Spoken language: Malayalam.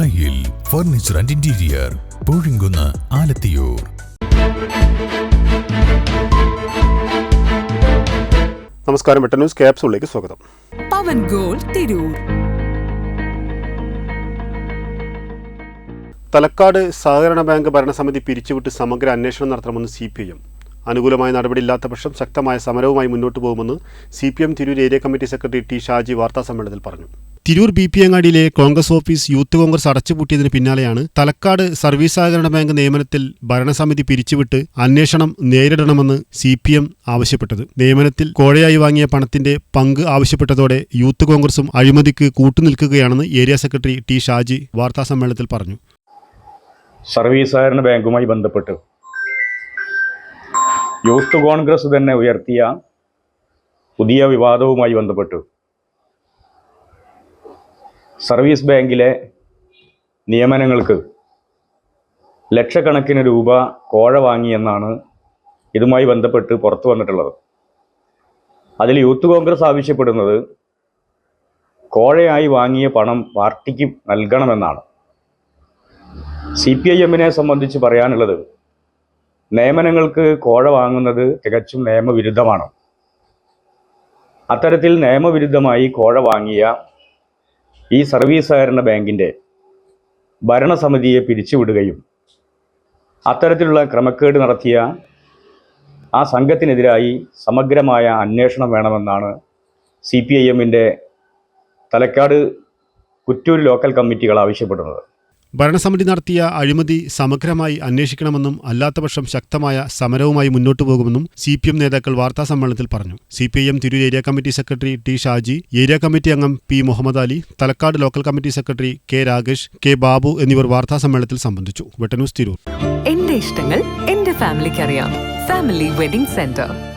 Thayyil furniture and interior Poozhinkunnu Alathiyur. നമസ്കാരം വെട്ട ന്യൂസ് ക്യാപ്സൂളിലേക്ക് സ്വാഗതം. പവൻ ഗോൾ തിരൂർ. തലക്കാട് സഹകരണ ബാങ്ക് ഭരണസമിതി പിരിച്ചുവിട്ട് സമഗ്ര അന്വേഷണം നടത്തണമെന്ന് സി പി ഐ എം അനുകൂലമായ നടപടിയില്ലാത്ത പക്ഷം ശക്തമായ സമരവുമായി മുന്നോട്ട് പോകുമെന്ന് C P M Tirur area committee secretary T Shaji വാർത്താസമ്മേളനത്തിൽ പറഞ്ഞു. തിരൂർ ബി പി അങ്ങാടിയിലെ കോൺഗ്രസ് ഓഫീസ് യൂത്ത് കോൺഗ്രസ് അടച്ചുപൂട്ടിയതിന് പിന്നാലെയാണ് തലക്കാട് സർവീസ് സഹകരണ ബാങ്ക് നിയമനത്തിൽ ഭരണസമിതി പിരിച്ചുവിട്ട് അന്വേഷണം നേരിടണമെന്ന് സി പി എം ആവശ്യപ്പെട്ടത്. നിയമനത്തിൽ കോഴയായി വാങ്ങിയ പണത്തിന്റെ പങ്ക് ആവശ്യപ്പെട്ടതോടെ യൂത്ത് കോൺഗ്രസും അഴിമതിക്ക് കൂട്ടുനിൽക്കുകയാണെന്ന് ഏരിയ സെക്രട്ടറി ടി ഷാജി വാർത്താസമ്മേളനത്തിൽ പറഞ്ഞു. സർവീസ് സഹകരണ ബാങ്കുമായി ബന്ധപ്പെട്ട്. യൂത്ത് കോൺഗ്രസ് തന്നെ ഉയർത്തിയ പുതിയ വിവാദവുമായി ബന്ധപ്പെട്ട്. സർവീസ് ബാങ്കിലെ നിയമനങ്ങൾക്ക് ലക്ഷക്കണക്കിന് രൂപ കോഴ വാങ്ങിയെന്നാണ് ഇതുമായി ബന്ധപ്പെട്ട് പുറത്തു വന്നിട്ടുള്ളത്. അതിൽ യൂത്ത് കോൺഗ്രസ് ആവശ്യപ്പെടുന്നത് കോഴയായി വാങ്ങിയ പണം പാർട്ടിക്ക് നൽകണമെന്നാണ്. സി പി ഐ എമ്മിനെ സംബന്ധിച്ച് പറയാനുള്ളത് നിയമനങ്ങൾക്ക് കോഴ വാങ്ങുന്നത് തികച്ചും നിയമവിരുദ്ധമാണ്. അത്തരത്തിൽ നിയമവിരുദ്ധമായി കോഴ വാങ്ങിയ ഈ സർവീസ് സഹകരണ ബാങ്കിന്റെ ഭരണസമിതിയെ പിരിച്ചുവിടുകയും അത്തരത്തിലുള്ള ക്രമക്കേട് നടത്തിയ ആ സംഘത്തിനെതിരായി സമഗ്രമായ അന്വേഷണം വേണമെന്നാണ് സി പി ഐ എമ്മിന്റെ തലക്കാട് കുറ്റൂർ ലോക്കൽ കമ്മിറ്റികൾ ആവശ്യപ്പെടുന്നത്. ഭരണസമിതി നടത്തിയ അഴിമതി സമഗ്രമായി അന്വേഷിക്കണമെന്നും അല്ലാത്തപക്ഷം ശക്തമായ സമരവുമായി മുന്നോട്ടു പോകുമെന്നും സി പി എം നേതാക്കൾ വാർത്താസമ്മേളനത്തിൽ പറഞ്ഞു. C P I M Tirur area committee secretary T Shaji area committee അംഗം P Muhammad Ali Thalakkad local committee secretary K Rakesh K Babu എന്നിവർ വാർത്താസമ്മേളനത്തിൽ സംബന്ധിച്ചു. വെട്ടന്യൂസ് തിരൂർ. എന്റെ ഇഷ്ടങ്ങൾ എന്റെ ഫാമിലിക്ക് അറിയാം ഫാമിലി വെഡിംഗ് സെന്റർ.